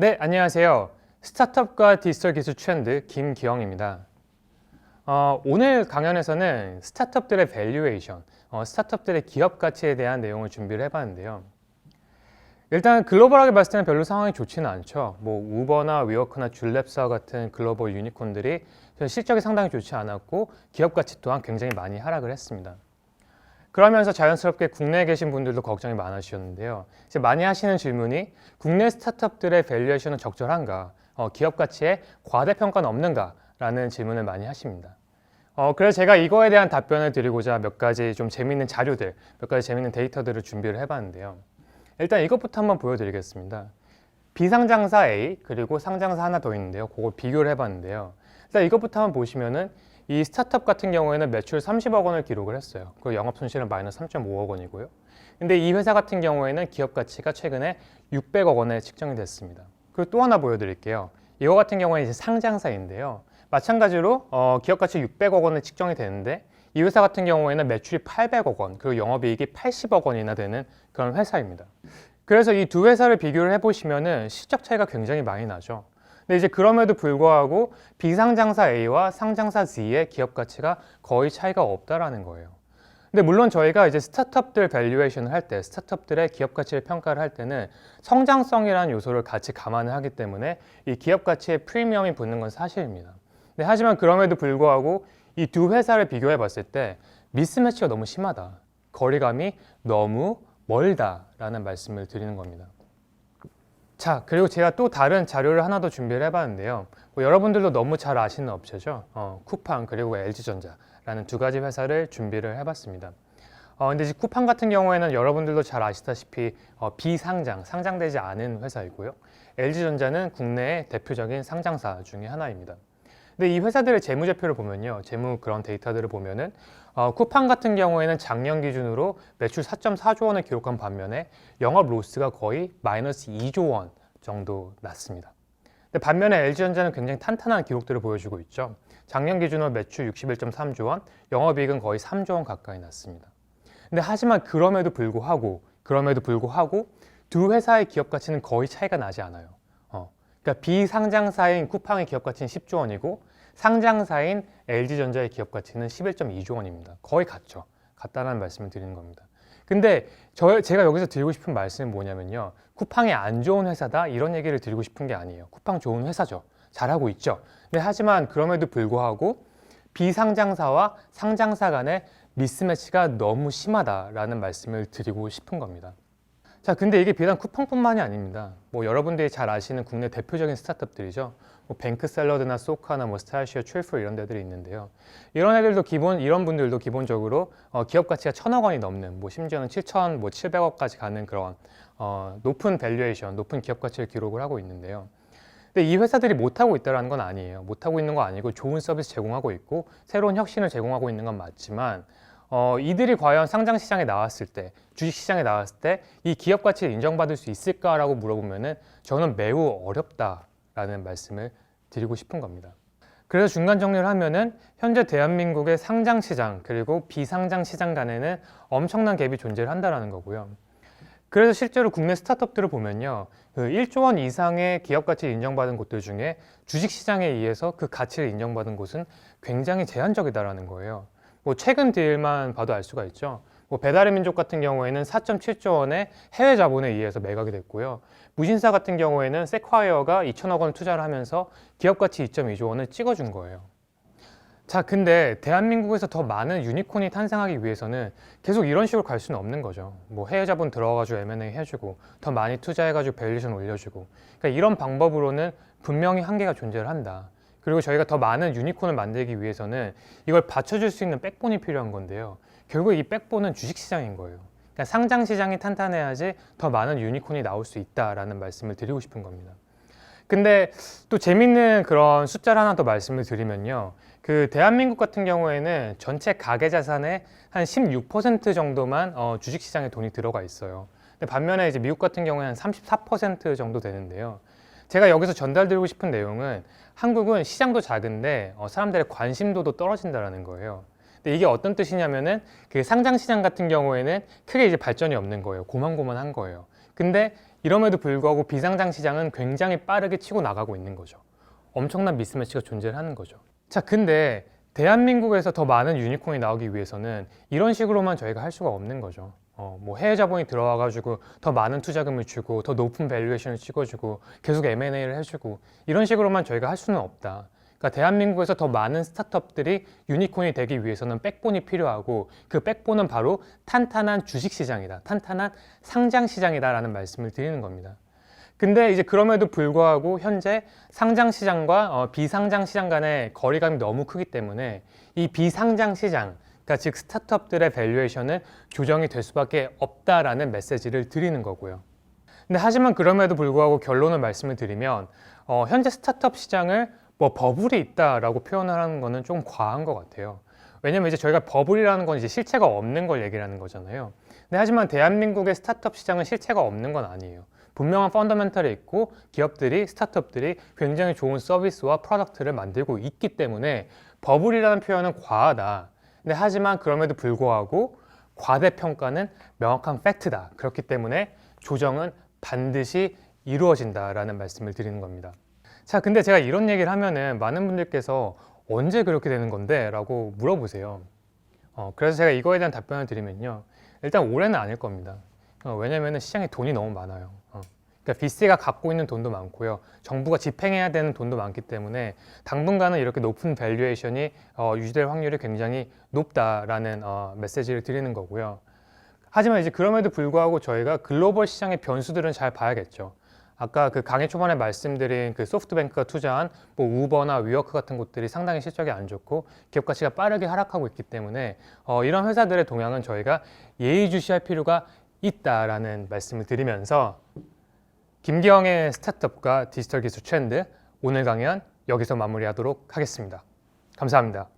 네, 안녕하세요. 스타트업과 디지털 기술 트렌드 김기영입니다. 어, 오늘 강연에서는 스타트업들의 밸류에이션, 어, 스타트업들의 기업 가치에 대한 내용을 준비를 해봤는데요. 일단 글로벌하게 봤을 때는 별로 상황이 좋지는 않죠. 뭐 우버나 위워크나 줄랩사 같은 글로벌 유니콘들이 실적이 상당히 좋지 않았고 기업 가치 또한 굉장히 많이 하락을 했습니다. 그러면서 자연스럽게 국내에 계신 분들도 걱정이 많으셨는데요. 이제 많이 하시는 질문이 국내 스타트업들의 밸류에이션은 적절한가? 어, 기업 가치에 과대평가는 없는가? 라는 질문을 많이 하십니다. 어, 그래서 제가 이거에 대한 답변을 드리고자 몇 가지 좀 재미있는 자료들, 몇 가지 재미있는 데이터들을 준비를 해봤는데요. 일단 이것부터 한번 보여드리겠습니다. 비상장사 A 그리고 상장사 하나 더 있는데요. 그걸 비교를 해봤는데요. 일단 이것부터 한번 보시면은 이 스타트업 같은 경우에는 매출 30억 원을 기록을 했어요. 그리고 영업 손실은 마이너스 3.5억 원이고요. 근데 이 회사 같은 경우에는 기업 가치가 최근에 600억 원에 측정이 됐습니다. 그리고 또 하나 보여드릴게요. 이거 같은 경우에 이제 상장사인데요. 마찬가지로 어, 기업 가치 600억 원에 측정이 되는데 이 회사 같은 경우에는 매출이 800억 원 그리고 영업이익이 80억 원이나 되는 그런 회사입니다. 그래서 이 두 회사를 비교를 해보시면은 실적 차이가 굉장히 많이 나죠. 근데 이제 그럼에도 불구하고 비상장사 A와 상장사 Z의 기업 가치가 거의 차이가 없다라는 거예요. 근데 물론 저희가 이제 스타트업들 밸류에이션을 할 때, 스타트업들의 기업 가치를 평가를 할 때는 성장성이라는 요소를 같이 감안을 하기 때문에 이 기업 가치에 프리미엄이 붙는 건 사실입니다. 네, 하지만 그럼에도 불구하고 이 두 회사를 비교해 봤을 때 미스매치가 너무 심하다. 거리감이 너무 멀다라는 말씀을 드리는 겁니다. 자, 그리고 제가 또 다른 자료를 하나 더 준비를 해봤는데요. 뭐 여러분들도 너무 잘 아시는 업체죠. 어, 쿠팡 그리고 LG전자라는 두 가지 회사를 준비를 해봤습니다. 어, 근데 이제 쿠팡 같은 경우에는 여러분들도 잘 아시다시피 어, 비상장, 상장되지 않은 회사이고요. LG전자는 국내의 대표적인 상장사 중에 하나입니다. 근데 이 회사들의 재무제표를 보면요. 재무 그런 데이터들을 보면은 어, 쿠팡 같은 경우에는 작년 기준으로 매출 4.4조 원을 기록한 반면에 영업 로스가 거의 마이너스 2조 원 정도 났습니다. 근데 반면에 LG전자는 굉장히 탄탄한 기록들을 보여주고 있죠. 작년 기준으로 매출 61.3조 원, 영업이익은 거의 3조 원 가까이 났습니다. 근데 하지만 그럼에도 불구하고 그럼에도 불구하고 두 회사의 기업 가치는 거의 차이가 나지 않아요. 어, 그러니까 비상장사인 쿠팡의 기업 가치는 10조 원이고 상장사인 LG전자의 기업 가치는 11.2조 원입니다. 거의 같죠. 같다는 말씀을 드리는 겁니다. 근데 저 제가 여기서 드리고 싶은 말씀은 뭐냐면요. 쿠팡이 안 좋은 회사다 이런 얘기를 드리고 싶은 게 아니에요. 쿠팡 좋은 회사죠. 잘하고 있죠. 근데 하지만 그럼에도 불구하고 비상장사와 상장사 간의 미스매치가 너무 심하다라는 말씀을 드리고 싶은 겁니다. 자, 근데 이게 비단 쿠팡뿐만이 아닙니다. 뭐 여러분들이 잘 아시는 국내 대표적인 스타트업들이죠. 뭐 뱅크샐러드나 소카나 뭐 스타일시어, 트리플 이런 데들이 있는데요. 이런 애들도 기본 이런 분들도 기본적으로 어, 기업 가치가 천억 원이 넘는 뭐 심지어는 7천 뭐 700억까지 가는 그런 어, 높은 밸류에이션, 높은 기업 가치를 기록을 하고 있는데요. 근데 이 회사들이 못하고 있다는 건 아니에요. 못하고 있는 거 아니고 좋은 서비스 제공하고 있고 새로운 혁신을 제공하고 있는 건 맞지만 어, 이들이 과연 상장 시장에 나왔을 때, 주식 시장에 나왔을 때 이 기업 가치를 인정받을 수 있을까라고 물어보면은 저는 매우 어렵다라는 말씀을 드리고 싶은 겁니다. 그래서 중간 정리를 하면은 현재 대한민국의 상장 시장 그리고 비상장 시장 간에는 엄청난 갭이 존재를 한다라는 거고요. 그래서 실제로 국내 스타트업들을 보면요. 그 1조 원 이상의 기업 가치를 인정받은 곳들 중에 주식 시장에 의해서 그 가치를 인정받은 곳은 굉장히 제한적이다라는 거예요. 뭐 최근 딜만 봐도 알 수가 있죠. 뭐 배달의 민족 같은 경우에는 4.7조 원의 해외 자본에 의해서 매각이 됐고요. 무신사 같은 경우에는 세콰이어가 2천억 원 투자를 하면서 기업 가치 2.2조 원을 찍어준 거예요. 자, 근데 대한민국에서 더 많은 유니콘이 탄생하기 위해서는 계속 이런 식으로 갈 수는 없는 거죠. 뭐 해외 자본 들어가가지고 M&A 해주고 더 많이 투자해가지고 밸류션 올려주고. 그러니까 이런 방법으로는 분명히 한계가 존재를 한다. 그리고 저희가 더 많은 유니콘을 만들기 위해서는 이걸 받쳐줄 수 있는 백본이 필요한 건데요. 결국 이 백본은 주식시장인 거예요. 그러니까 상장 시장이 탄탄해야지 더 많은 유니콘이 나올 수 있다라는 말씀을 드리고 싶은 겁니다. 근데 또 재밌는 그런 숫자를 하나 더 말씀을 드리면요. 그 대한민국 같은 경우에는 전체 가계 자산의 한 16% 정도만 어, 주식 시장에 돈이 들어가 있어요. 근데 반면에 이제 미국 같은 경우에는 34% 정도 되는데요. 제가 여기서 전달드리고 싶은 내용은 한국은 시장도 작은데 어, 사람들의 관심도도 떨어진다라는 거예요. 근데 이게 어떤 뜻이냐면은 그 상장 시장 같은 경우에는 크게 이제 발전이 없는 거예요. 고만고만한 거예요. 근데 이럼에도 불구하고 비상장 시장은 굉장히 빠르게 치고 나가고 있는 거죠. 엄청난 미스매치가 존재를 하는 거죠. 자, 근데 대한민국에서 더 많은 유니콘이 나오기 위해서는 이런 식으로만 저희가 할 수가 없는 거죠. 어, 뭐 해외 자본이 들어와가지고 더 많은 투자금을 주고 더 높은 밸류에이션을 찍어주고 계속 M&A를 해주고 이런 식으로만 저희가 할 수는 없다. 그러니까 대한민국에서 더 많은 스타트업들이 유니콘이 되기 위해서는 백본이 필요하고 그 백본은 바로 탄탄한 주식 시장이다. 탄탄한 상장 시장이다라는 말씀을 드리는 겁니다. 근데 이제 그럼에도 불구하고 현재 상장 시장과 어, 비상장 시장 간의 거리감이 너무 크기 때문에 이 비상장 시장, 그러니까 즉 스타트업들의 밸류에이션은 조정이 될 수밖에 없다라는 메시지를 드리는 거고요. 근데 하지만 그럼에도 불구하고 결론을 말씀을 드리면 어, 현재 스타트업 시장을 뭐 버블이 있다라고 표현을 하는 거는 좀 과한 것 같아요. 왜냐면 이제 저희가 버블이라는 건 이제 실체가 없는 걸 얘기하는 거잖아요. 근데 하지만 대한민국의 스타트업 시장은 실체가 없는 건 아니에요. 분명한 펀더멘털이 있고 기업들이 스타트업들이 굉장히 좋은 서비스와 프로덕트를 만들고 있기 때문에 버블이라는 표현은 과하다. 근데 하지만 그럼에도 불구하고 과대평가는 명확한 팩트다. 그렇기 때문에 조정은 반드시 이루어진다라는 말씀을 드리는 겁니다. 자, 근데 제가 이런 얘기를 하면은 많은 분들께서 언제 그렇게 되는 건데? 라고 물어보세요. 어, 그래서 제가 이거에 대한 답변을 드리면요. 일단 올해는 아닐 겁니다. 어, 왜냐면은 시장에 돈이 너무 많아요. 어. 그러니까 빚세가 갖고 있는 돈도 많고요. 정부가 집행해야 되는 돈도 많기 때문에 당분간은 이렇게 높은 밸류에이션이 어, 유지될 확률이 굉장히 높다라는 어, 메시지를 드리는 거고요. 하지만 이제 그럼에도 불구하고 저희가 글로벌 시장의 변수들은 잘 봐야겠죠. 아까 그 강의 초반에 말씀드린 그 소프트뱅크가 투자한 뭐 우버나 위워크 같은 곳들이 상당히 실적이 안 좋고 기업 가치가 빠르게 하락하고 있기 때문에 어, 이런 회사들의 동향은 저희가 예의주시할 필요가 있다라는 말씀을 드리면서 김기영의 스타트업과 디지털 기술 트렌드 오늘 강연 여기서 마무리하도록 하겠습니다. 감사합니다.